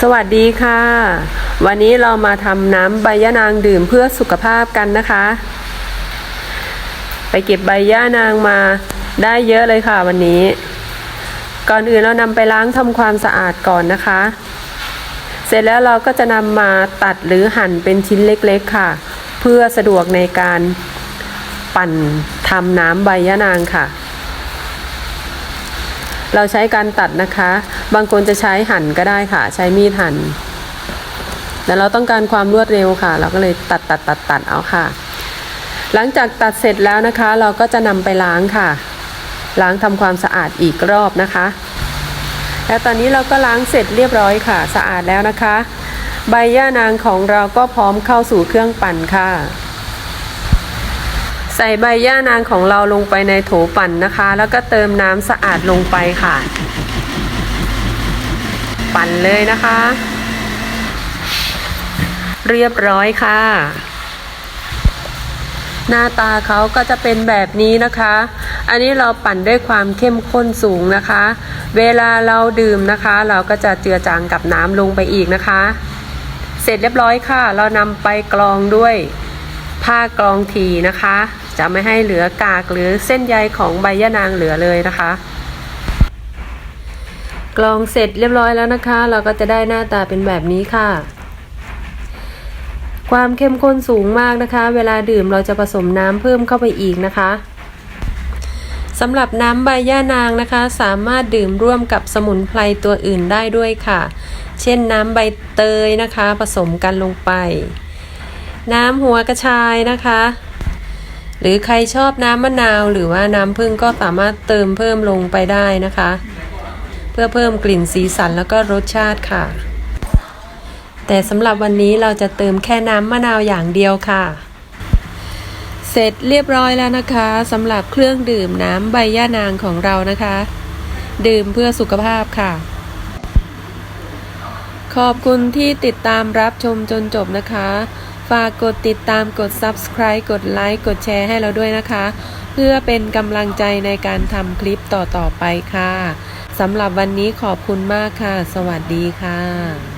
สวัสดีค่ะ วันนี้เรามาทำน้ำใบยะนางดื่มเพื่อสุขภาพกันนะคะ ไปเก็บใบย่านางมาได้เยอะเลยค่ะวันนี้ ก่อนอื่นเรานำไปล้างทำความสะอาดก่อนนะคะ เสร็จแล้วเราก็จะนำมาตัดหรือหั่นเป็นชิ้นเล็กๆค่ะ เพื่อสะดวกในการปั่นทำน้ำใบยะนางค่ะ เราใช้การตัดนะคะ บางคนจะใช้หั่นก็ได้ค่ะ ใช้มีดหั่น แต่เราต้องการความรวดเร็วค่ะ เราก็เลยตัดตัดตัดตัดเอาค่ะ หลังจากตัดเสร็จแล้วนะคะ เราก็จะนำไปล้างค่ะ ล้างทำความสะอาดอีกรอบนะคะ แล้วตอนนี้เราก็ล้างเสร็จเรียบร้อยค่ะ สะอาดแล้วนะคะ ใบย่านางของเราก็พร้อมเข้าสู่เครื่องปั่นค่ะ ใส่ใบย่านางของเราลงไปในโถปั่นนะคะ แล้วก็เติมน้ำสะอาดลงไปค่ะ ปั่นเลยนะคะ เรียบร้อยค่ะ หน้าตาเขาก็จะเป็นแบบนี้นะคะ อันนี้เราปั่นด้วยความเข้มข้นสูงนะคะ เวลาเราดื่มนะคะ เราก็จะเจือจางกับน้ำลงไปอีกนะคะ เสร็จเรียบร้อยค่ะ เรานำไปกรองด้วยผ้ากรองทีนะคะ จะไม่ให้เหลือกากหรือเส้นใยของใบยะนางเหลือเลยนะคะ กรองเสร็จเรียบร้อยแล้วนะคะ เราก็จะได้หน้าตาเป็นแบบนี้ค่ะความเข้มข้นสูงมากนะคะ เวลาดื่มเราจะผสมน้ำเพิ่มเข้าไปอีกนะคะสำหรับน้ำใบย่านางนะคะ สามารถดื่มร่วมกับสมุนไพรตัวอื่นได้ด้วยค่ะ เช่นน้ำใบเตยนะคะ ผสมกันลงไป น้ำหัวกระชายนะคะ หรือใครชอบน้ำมะนาวหรือว่าน้ำผึ้งก็สามารถเติมเพิ่มลงไปได้นะคะ เพื่อเพิ่มกลิ่นสีสันแล้วก็รสชาติค่ะ แต่สำหรับวันนี้เราจะเติมแค่น้ำมะนาวอย่างเดียวค่ะ เสร็จเรียบร้อยแล้วนะคะสำหรับเครื่องดื่มน้ำใบย่านางของเรานะคะ ดื่มเพื่อสุขภาพค่ะ ขอบคุณที่ติดตามรับชมจนจบนะคะ ฝากกดติดตามกด subscribe กดไลค์กดแชร์ให้เราด้วยนะคะ เพื่อเป็นกำลังใจในการทำคลิปต่อๆไปค่ะสำหรับวันนี้ขอบคุณมากค่ะ สวัสดีค่ะ